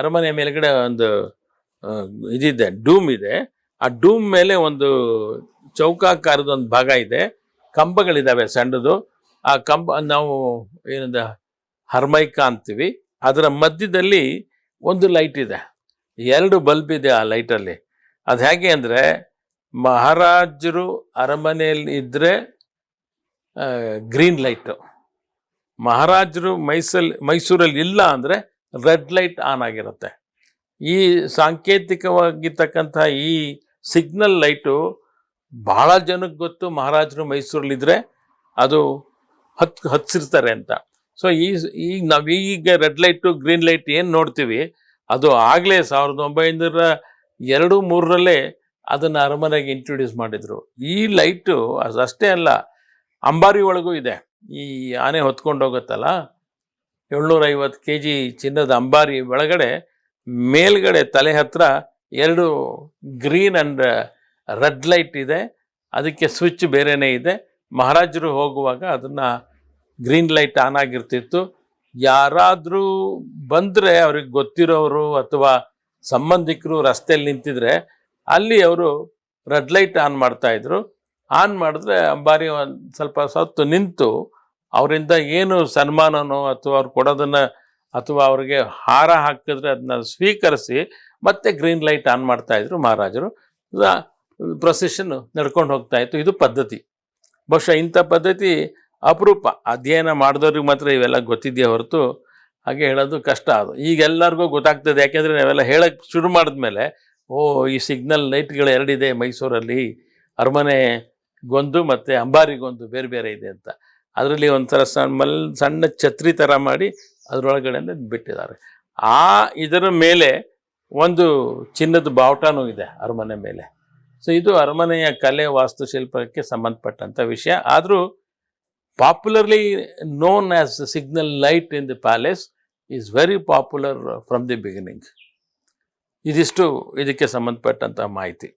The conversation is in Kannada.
ಅರಮನೆ ಮೇಲ್ಗಡೆ ಒಂದು ಇದಿದೆ, ಡೂಮ್ ಇದೆ. ಆ ಡೂಮ್ ಮೇಲೆ ಒಂದು ಚೌಕಾಕಾರದ ಒಂದು ಭಾಗ ಇದೆ. ಕಂಬಗಳಿದಾವೆ ಸಣ್ಣದು. ಆ ಕಂಬ, ನಾವು ಏನಂದ, ಹರ್ಮೈಕ ಅಂತೀವಿ. ಅದರ ಮಧ್ಯದಲ್ಲಿ ಒಂದು ಲೈಟ್ ಇದೆ. ಎರಡು ಬಲ್ಬ್ ಇದೆ ಆ ಲೈಟಲ್ಲಿ. ಅದು ಹೇಗೆ ಅಂದರೆ, ಮಹಾರಾಜರು ಅರಮನೆಯಲ್ಲಿ ಇದ್ದರೆ ಗ್ರೀನ್ ಲೈಟು. ಮಹಾರಾಜರು ಮೈಸಲ್, ಮೈಸೂರಲ್ಲಿ ಇಲ್ಲ ಅಂದರೆ ರೆಡ್ ಲೈಟ್ ಆನ್ ಆಗಿರುತ್ತೆ. ಈ ಸಾಂಕೇತಿಕವಾಗಿರ್ತಕ್ಕಂಥ ಈ ಸಿಗ್ನಲ್ ಲೈಟು ಭಾಳ ಜನಕ್ಕೆ ಗೊತ್ತು. ಮಹಾರಾಜರು ಮೈಸೂರಲ್ಲಿದ್ದರೆ ಅದು ಹತ್ ಹಚ್ಚಿರ್ತಾರೆ ಅಂತ. ಸೊ, ಈ ಈಗ ನಾವು ಈಗ ರೆಡ್ ಲೈಟು ಗ್ರೀನ್ ಲೈಟ್ ಏನು ನೋಡ್ತೀವಿ, ಅದು ಆಗಲೇ ಸಾವಿರದ ಒಂಬೈನೂರ ಎರಡು ಮೂರರಲ್ಲೇ ಅದನ್ನು ಅರಮನೆಗೆ ಇಂಟ್ರೊಡ್ಯೂಸ್ ಮಾಡಿದರು. ಈ ಲೈಟು ಅಷ್ಟೇ ಅಲ್ಲ, ಅಂಬಾರಿ ಒಳಗೂ ಇದೆ. ಈ ಆನೆ ಹೊತ್ಕೊಂಡು ಹೋಗುತ್ತಲ್ಲ? ಏಳ್ನೂರ ಐವತ್ತು ಕೆ ಜಿ ಚಿನ್ನದ ಅಂಬಾರಿ ಒಳಗಡೆ, ಮೇಲ್ಗಡೆ ತಲೆ ಹತ್ರ ಎರಡು ಗ್ರೀನ್ ಆ್ಯಂಡ್ ರೆಡ್ ಲೈಟ್ ಇದೆ. ಅದಕ್ಕೆ ಸ್ವಿಚ್ ಬೇರೆಯೇ ಇದೆ. ಮಹಾರಾಜರು ಹೋಗುವಾಗ ಅದನ್ನು ಗ್ರೀನ್ ಲೈಟ್ ಆನ್ ಆಗಿರ್ತಿತ್ತು. ಯಾರಾದರೂ ಬಂದರೆ ಅವ್ರಿಗೆ ಗೊತ್ತಿರೋರು ಅಥವಾ ಸಂಬಂಧಿಕರು ರಸ್ತೆಯಲ್ಲಿ ನಿಂತಿದ್ರೆ ಅಲ್ಲಿ ಅವರು ರೆಡ್ ಲೈಟ್ ಆನ್ ಮಾಡ್ತಾಯಿದ್ರು ಆನ್ ಮಾಡಿದ್ರೆ ಅಂಬಾರಿ ಒಂದು ಸ್ವಲ್ಪ ಸತ್ತು ನಿಂತು ಅವರಿಂದ ಏನು ಸನ್ಮಾನನೋ ಅಥವಾ ಅವ್ರು ಕೊಡೋದನ್ನು ಅಥವಾ ಅವ್ರಿಗೆ ಹಾರ ಹಾಕಿದ್ರೆ ಅದನ್ನ ಸ್ವೀಕರಿಸಿ ಮತ್ತೆ ಗ್ರೀನ್ ಲೈಟ್ ಆನ್ ಮಾಡ್ತಾ ಇದ್ರು ಮಹಾರಾಜರು. ಪ್ರೊಸೆಷನ್ ನಡ್ಕೊಂಡು ಹೋಗ್ತಾ ಇತ್ತು. ಇದು ಪದ್ಧತಿ. ಬಹುಶಃ ಇಂಥ ಪದ್ಧತಿ ಅಪರೂಪ. ಅಧ್ಯಯನ ಮಾಡಿದವ್ರಿಗೆ ಮಾತ್ರ ಇವೆಲ್ಲ ಗೊತ್ತಿದೆಯೇ ಹೊರತು ಹಾಗೆ ಹೇಳೋದು ಕಷ್ಟ ಅದು. ಈಗ ಎಲ್ಲರಿಗೂ ಗೊತ್ತಾಗ್ತದೆ. ಯಾಕೆಂದರೆ ನಾವೆಲ್ಲ ಹೇಳಕ್ಕೆ ಶುರು ಮಾಡಿದ್ಮೇಲೆ, ಓ, ಈ ಸಿಗ್ನಲ್ ಲೈಟ್ಗಳು ಎರಡಿದೆ ಮೈಸೂರಲ್ಲಿ. ಅರಮನೆಗೊಂದು ಮತ್ತು ಅಂಬಾರಿಗೊಂದು ಬೇರೆ ಬೇರೆ ಇದೆ ಅಂತ. ಅದರಲ್ಲಿ ಒಂಥರ ಸಣ್ಣ ಮಲ್, ಸಣ್ಣ ಛತ್ರಿ ಥರ ಮಾಡಿ ಅದರೊಳಗಡೆ ಬಿಟ್ಟಿದ್ದಾರೆ. ಆ ಇದರ ಮೇಲೆ ಒಂದು ಚಿನ್ನದ ಬಾವುಟನೂ ಇದೆ ಅರಮನೆ ಮೇಲೆ. ಸೊ ಇದು ಅರಮನೆಯ ಕಲೆ ವಾಸ್ತುಶಿಲ್ಪಕ್ಕೆ ಸಂಬಂಧಪಟ್ಟಂಥ ವಿಷಯ. ಆದರೂ popularly known as signal light in the palace is very popular from the beginning ಇದಿಷ್ಟು ಇದಕ್ಕೆ ಸಂಬಂಧಪಟ್ಟಂಥ ಮಾಹಿತಿ.